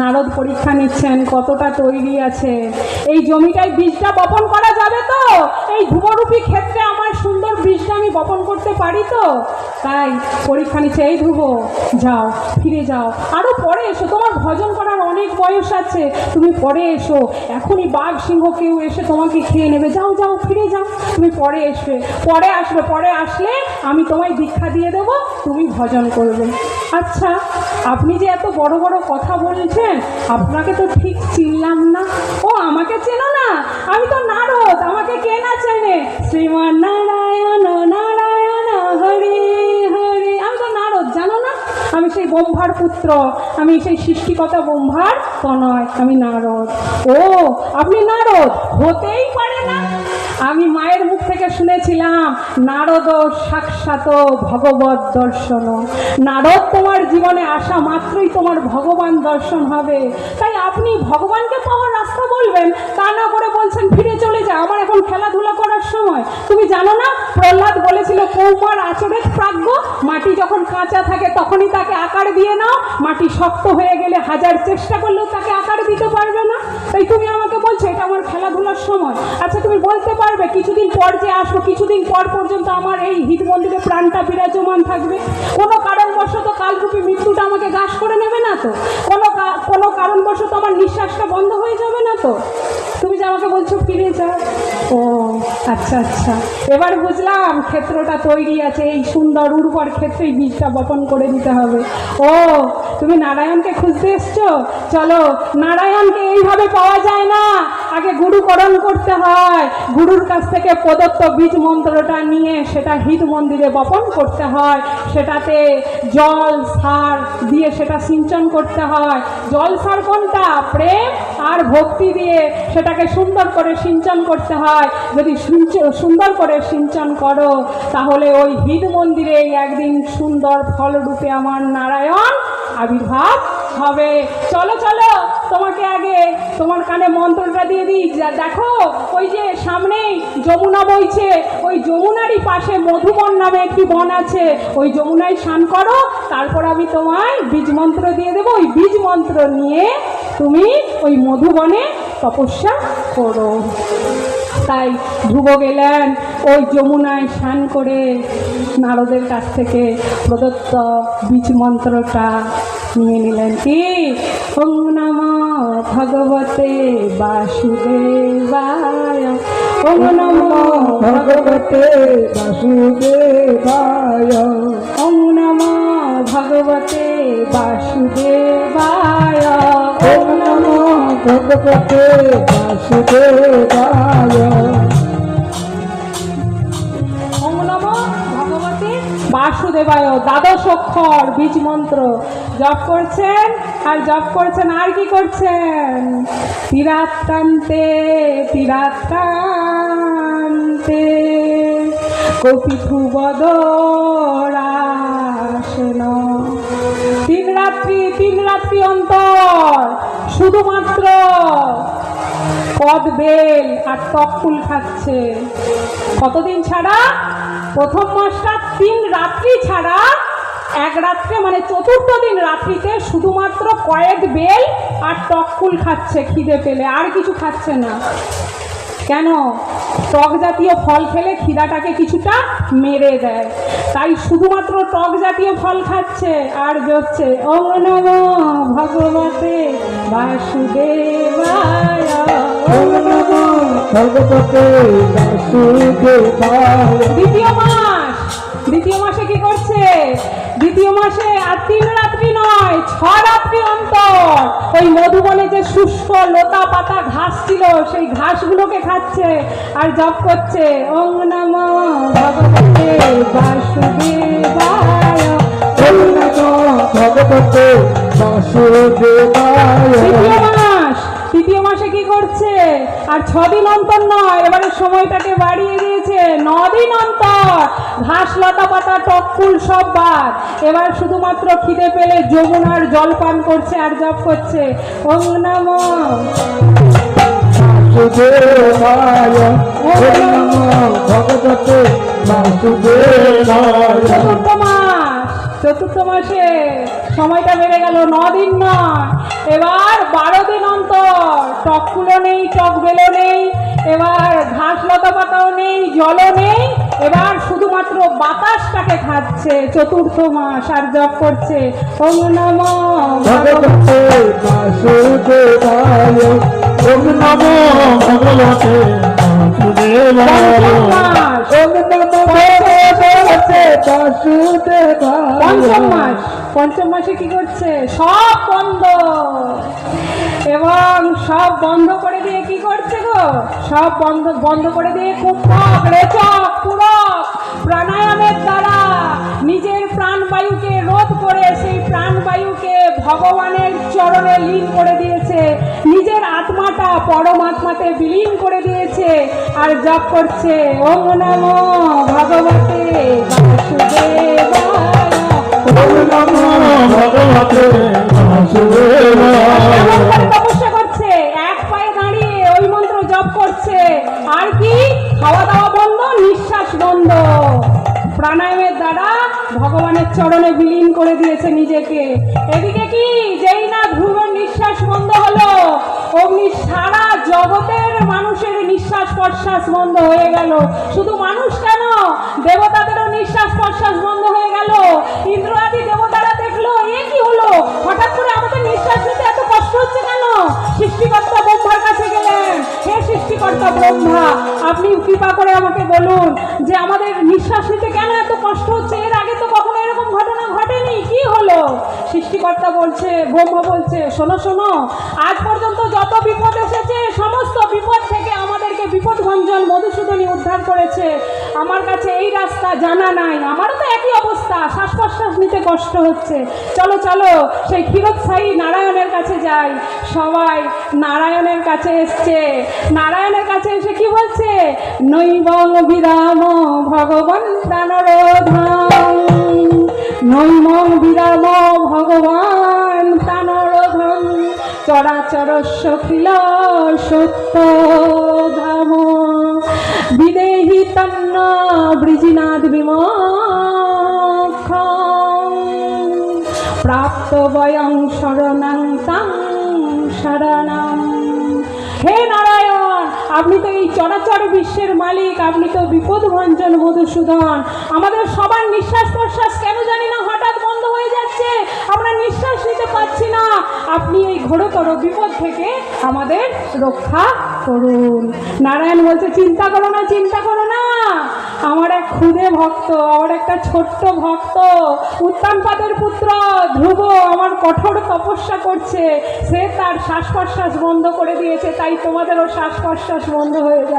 নারদ পরীক্ষা নিচ্ছেন, কতটা তৈরি আছে। এই জমিটায় বীজটা বপন করা যাবে তো? এই ধ্রুবরূপী ক্ষেত্রে আমার সুন্দর বীজটা আমি বপন করতে পারি তো? তাই পরীক্ষা নিচ্ছে, এই ধ্রুব, যাও, ফিরে যাও। আরও পরে এসো, তোমার ভজন বয়স আছে, তুমি পরে এসো। এখনই বাঘ সিংহ কেউ এসে তোমাকে খেয়ে নেবে। যাও যাও, ফিরে যাও। তুমি পরে এসবে। পরে আসবে, পরে আসলে আমি তোমায় দীক্ষা দিয়ে দেব, তুমি ভজন করবে। আচ্ছা আপনি যে এত বড় বড় কথা বলছেন, আপনাকে তো ঠিক চিনলাম না। ও, আমাকে চেনো না? আমি তো নারদ, আমাকে কে না চেনে? শ্রীমান নারায়ণ নারায়ণ হরে। আমি সেই ব্রহ্মার পুত্র, আমি সেই সৃষ্টিকতা ব্রহ্মার তনয়, আমি নারদ। ও, আপনি নারদ? হতেই পারে না। আমি মায়ের মুখ থেকে শুনেছিলাম, নারদ সাক্ষাৎ ভগবত দর্শন। নারদ তোমার জীবনে আসা মাত্রই তোমার ভগবান দর্শন হবে। তাই আপনি ভগবানকে পাওয়ার রাস্তা বলবেন, তা না করে বলছেন, ফিরে চলে যা। আমার এখন খেলাধুলা করার সময়। তুমি জানো না, প্রহ্লাদ বলেছিল, কৌমার আচরের প্রাজ্ঞ। মাটি যখন কাঁচা থাকে, তখনই তাকে আকার দিয়ে নাও, মাটি শক্ত হয়ে গেলে হাজার চেষ্টা করলেও তাকে আকার দিতে পারবে না। তাই তুমি আমাকে বলছো, এটা আমার খেলাধুলার সময়। আচ্ছা তুমি বলতে পারবে, কিছুদিন পর যে আসব, কিছুদিন পর পর্যন্ত আমার এই হিত মন্দিরে প্রাণটা বিরাজমান থাকবে। কোনো কারণবশত কালরূপী মৃত্যুটা আমাকে গ্রাস করে নেবে না তো? কোনো কোনো কারণবশত আমার নিঃশ্বাসটা বন্ধ হয়ে যাবে না তো? তুমি যে আমাকে বলছো ফিরে যাও ও আচ্ছা আচ্ছা। এবার বুঝলাম ক্ষেত্রটা তৈরি আছে। এই সুন্দর উর্বর ক্ষেত্রেই বীজটা বপন করে দিতে হবে। ও, তুমি নারায়ণকে খুঁজতে এসছো? চলো, নারায়ণকে এইভাবে পাওয়া যায় না। আগে গুরুকরণ করতে হয়। গুরুর কাছ থেকে প্রদত্ত বীজ মন্ত্রটা নিয়ে সেটা হিত মন্দিরে বপন করতে হয়। সেটাতে জল, সার দিয়ে সেটা সিঞ্চন করতে হয়। জল, সার কোনটা? প্রেম আর ভক্তি দিয়ে সেটাকে সুন্দর করে সিঞ্চন করতে হয়। যদি সুন্দর করে সিঞ্চন করো, তাহলে ওই হিদ মন্দিরে একদিন সুন্দর ফলরূপে আমার নারায়ণ আবির্ভাব হবে। চলো চলো, তোমাকে আগে তোমার কানে মন্ত্রটা দিয়ে দিই। দেখো, ওই যে সামনেই যমুনা বইছে, ওই যমুনারই পাশে মধুবন নামে একটি বন আছে। ওই যমুনায় স্নান করো, তারপর আমি তোমায় বীজ মন্ত্র দিয়ে দেবো। ওই বীজ মন্ত্র নিয়ে তুমি ওই মধুবনে তপস্যা করো। তাই ধ্রুব গেলেন ওই যমুনায় স্নান করে নারদের কাছ থেকে প্রদত্ত বীজ মন্ত্রটা নিয়ে নিলেন কি? নম ভগবতে বাসুদেবায়। ওং নম ভগবতে বাসুদেবায়। ওং নম ভগবতে বাসুদেবায়। ওম নমো ভগবতে বাসুদেবায়। ওম বাসুদেবায়। দ্বাদশ অক্ষর বীজ মন্ত্র জপ করছেন আর জপ করছেন, আর কি করছেন? তীরাত্রান্তে তীরাত্রান্তে। কপিথু বদরাসেন তিন রাত্রি তিন রাত্রি অন্তর, শুধুমাত্র কদ বেল আর টক ফুল খাচ্ছে। কতদিন ছাড়া? প্রথম মাসটা তিন রাত্রি ছাড়া এক রাত্রে মানে চতুর্থ দিন রাত্রিতে শুধুমাত্র কয়েক বেল আর টক ফুল খাচ্ছে খিদে পেলে। আর কিছু খাচ্ছে না। কেন? টক জাতীয় ফল খেলে খিদাটাকে কিছুটা মেরে দেয়। তাই শুধুমাত্র টক জাতীয় ফল খাচ্ছে আর জপছে ওম নম ভগবতে বাসুদেবায়। ওম নমো ভগবতে বাসুদেবায়। দ্বিতীয় মাস। দ্বিতীয় মাসে কি করছে? দ্বিতীয় মাসে আর তিন রাত্রি নয় ছ রাত্রি অন্তর। ওই মধুবনে যে শুষ্ক লতা পাতা ঘাস ছিল সেই ঘাসগুলোকে খাচ্ছে আর জপ করছে ওং নম ভগবতে বাসুদেবায়। নমো ভগবতে বাসুদেবায়। তৃতীয় মাস তৃতীয় মাসে কি করছে? আর ছদিন অন্তর নয় এবারে সময়টাকে বাড়িয়ে দিয়েছে। দিন অন্তর ঘাস লতা পাতা টক ফুল সব বাদ। এবার শুধুমাত্র খিদে পেলে যমুনার জল পান করছে আর জপ করছে। ওং নমো। ভগবতে বাসুদেবায় চতুর্থ মাসে সময়টা বেড়ে গেল দিন নয়। এবার বারো দিন অন্তর টকগুলো নেই টক বেলো নেই এবার ঘাস লতা পাতাও নেই জলও নেই এবার শুধুমাত্র বাতাসটাকে খাচ্ছে চতুর্থ মাস আর জপ করছে। ওম নম ভগবতে বাসুদেবায়। ওম নমো ভগবতে বাসুদেবায়। ওম নমো ভগবতে বাসুদেবায় পঞ্চম মাস, পঞ্চম মাসে কি করছে? সব বন্ধ। এবং সব বন্ধ করে দিয়ে কি করছে গো? সব বন্ধ বন্ধ করে দিয়ে কুম্ভক রেচক পুরক, প্রাণায়ামের দ্বারা নিজের প্রাণবায়ুকে রোধ করে সেই প্রাণবায়ুকে ভগবানের চরণে লীন করে দিয়েছে। নিজের আত্মাটা পরমাত্মাতে বিলীন করে দিয়েছে। আর জপ করছে ওম নমো ভগবতে তপস্যা করছে এক পায়ে দাঁড়িয়ে ওই মন্ত্র জপ করছে। আর কি? খাওয়া দাওয়া বন্ধ নিঃশ্বাস বন্ধ। প্রাণায়ামের দ্বারা ভগবানের চরণে বিলীন করে দিয়েছে নিজেকে। এদিকে কি? যেই না ধ্রুবের নিঃশ্বাস বন্ধ হলো, অগ্নি সারা জগতের মানুষের নিঃশ্বাস প্রশ্বাস বন্ধ হয়ে গেল। শুধু মানুষ কেন? দেবতাদেরও নিঃশ্বাস প্রশ্বাস বন্ধ হয়ে গেল। ইন্দ্র আদি দেবতারা দেখল, এ কি হলো? হঠাৎ করে আমাদের নিঃশ্বাস নিতে এত কষ্ট হচ্ছে কেন? সৃষ্টিকর্তা ব্রহ্মার কাছে গেলেন। হে সৃষ্টিকর্তা ব্রহ্মা আপনি কৃপা করে আমাকে বলুন যে আমাদের নিঃশ্বাস নিতে কেন এত কষ্ট হচ্ছে? এর আগে তো কখনো এরকম ঘটনা ঘটেনি। কি হলো? সৃষ্টিকর্তা বলছে, ব্রহ্মা বলছে, শোনো শোনো, আজ পর্যন্ত যত বিপদ এসেছে, সমস্ত বিপদ থেকে আমাদেরকে বিপদ ভঞ্জন মধুসূদনী উদ্ধার করেছে। আমার কাছে এই রাস্তা জানা নাই। আমারও তো একই অবস্থা। শ্বাস প্রশ্বাস নিতে কষ্ট হচ্ছে। চলো চলো, সেই ক্ষীরোৎসাহী নারায়ণের কাছে যাই। সবাই নারায়ণের কাছে এসছে। নারায়ণের কাছে এসে কি বলছে নৈবং বিরাম ভগবান প্রাণরোধম। নৈমং বিরাম ভগবান প্রাণরোধম। চরাচরস্য খিল সত্য ধাম বিদেহি তন্ন বৃজিনাথ বিমোক্ষ প্রাপ্ত বয়ং শরণাং তাং শরণাং হে নারায়ণ আপনি তো এই চরাচর বিশ্বের মালিক, আপনি তো বিপদ ভঞ্জন মধুসূদন। আমাদের সবার নিঃশ্বাস প্রশ্বাস কেন জানি না হঠাৎ বন্ধ হয়ে যাচ্ছে। আমরা নিঃশ্বাস নিতে পারছি না। আপনি এই ঘোরতর বিপদ থেকে আমাদের রক্ষা করুন। নারায়ণ বলছে, চিন্তা করো না, চিন্তা করো আমার এক ক্ষুদে ভক্ত, আমার একটা ছোট্ট ভক্ত উত্তানপাদের পুত্র, ধ্রুব আমার কঠোর তপস্যা করছে। সে তার শ্বাস প্রশ্বাস বন্ধ করে দিয়েছে, তাই তোমাদেরও শ্বাস প্রশ্বাস বন্ধ হয়ে যাবে